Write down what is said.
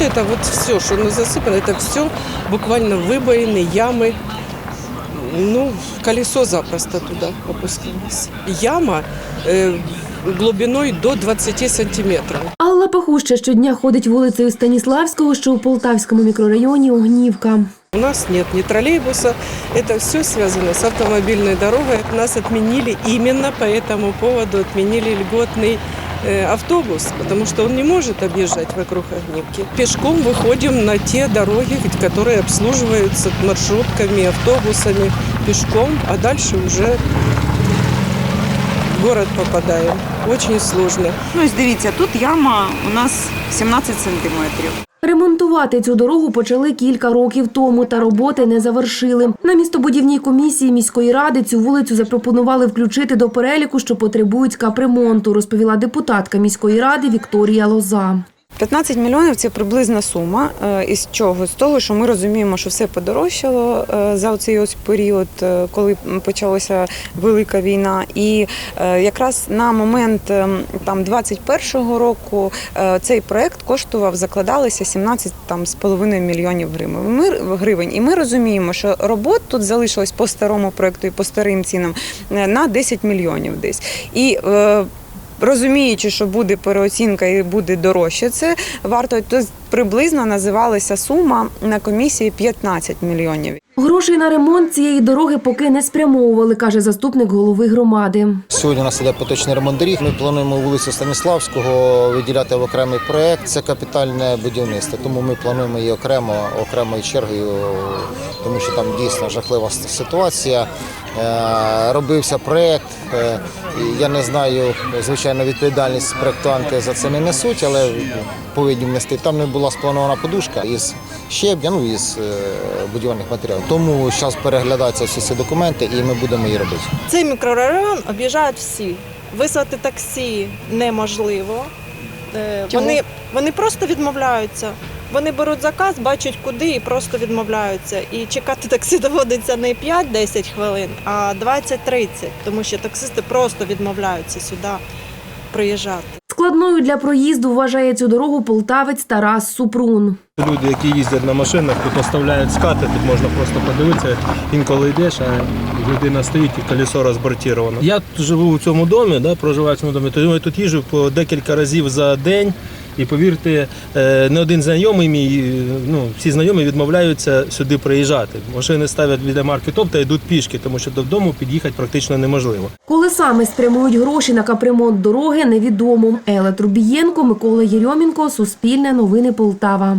вот это вот все, что оно засыпано, это все буквально выбоины, ямы. Ну, колесо запросто туда опустилось. Яма э, глубиной до 20 сантиметров. Алла Пахуща щодня ходить вулицею Станіславського, що у Полтавському мікрорайоні Огнівка. У нас нет ни троллейбуса, это все связано с автомобильной дорогой. Нас отменили именно по этому поводу, отменили льготный э, автобус, потому что он не может объезжать вокруг Огнивки. Пешком выходим на те дороги, которые обслуживаются маршрутками, автобусами, пешком, а дальше уже в город попадаем. Очень сложно. Ну, ось дивіться, тут яма у нас 17 сантиметрів. Ремонтувати цю дорогу почали кілька років тому, та роботи не завершили. На містобудівній комісії міської ради цю вулицю запропонували включити до переліку, що потребують капремонту, розповіла депутатка міської ради Вікторія Лоза. 15 мільйонів це приблизна сума. Е, Із чого? З того, що ми розуміємо, що все подорожчало е, за цей ось період, е, коли почалася велика війна. І якраз на момент е, там 21-го року цей проект коштував, закладалися 17 там з половиною мільйонів гривень. І ми розуміємо, що робот тут залишилось по старому проекту і по старим цінам на 10 мільйонів десь. І Розуміючи, що буде переоцінка і буде дорожче, це варто то приблизно називалася сума на комісії 15 мільйонів. Грошей на ремонт цієї дороги поки не спрямовували, каже заступник голови громади. Сьогодні у нас іде поточний ремонт доріг. Ми плануємо вулицю Станіславського виділяти в окремий проект. Це капітальне будівництво, тому ми плануємо її окремо, окремою чергою, тому що там дійсно жахлива ситуація. Е, Робився проект. Е, Я не знаю, звичайно, відповідальність проектанти за це не несуть, але повинні внести. Там не була спланована подушка із щебня, ну із е, будівельних матеріалів. Тому зараз переглядаються всі ці документи, і ми будемо її робити. Цей мікрорайон об'їжджають всі. Визвати таксі неможливо. Чому? Вони, вони просто відмовляються. Вони беруть заказ, бачать куди і просто відмовляються. І чекати таксі доводиться не 5-10 хвилин, а 20-30, тому що таксисти просто відмовляються сюди приїжджати. Складною для проїзду вважає цю дорогу полтавець Тарас Супрун. Люди, які їздять на машинах, тут оставляють скати, тут можна просто подивитися, інколи йдеш, а людина стоїть і колесо розбортіровано. Я тут живу у цьому домі, да, проживаю в цьому домі, тому я тут їжджу по декілька разів за день. І повірте, е, не один знайомий мій, е, ну всі знайомі відмовляються сюди приїжджати. Машини ставлять біля марки ТОП та йдуть пішки, тому що додому під'їхати практично неможливо. Коли саме спрямують гроші на капремонт дороги, невідомо. Елла Трубієнко, Микола Єрьомінко, Суспільне новини Полтава.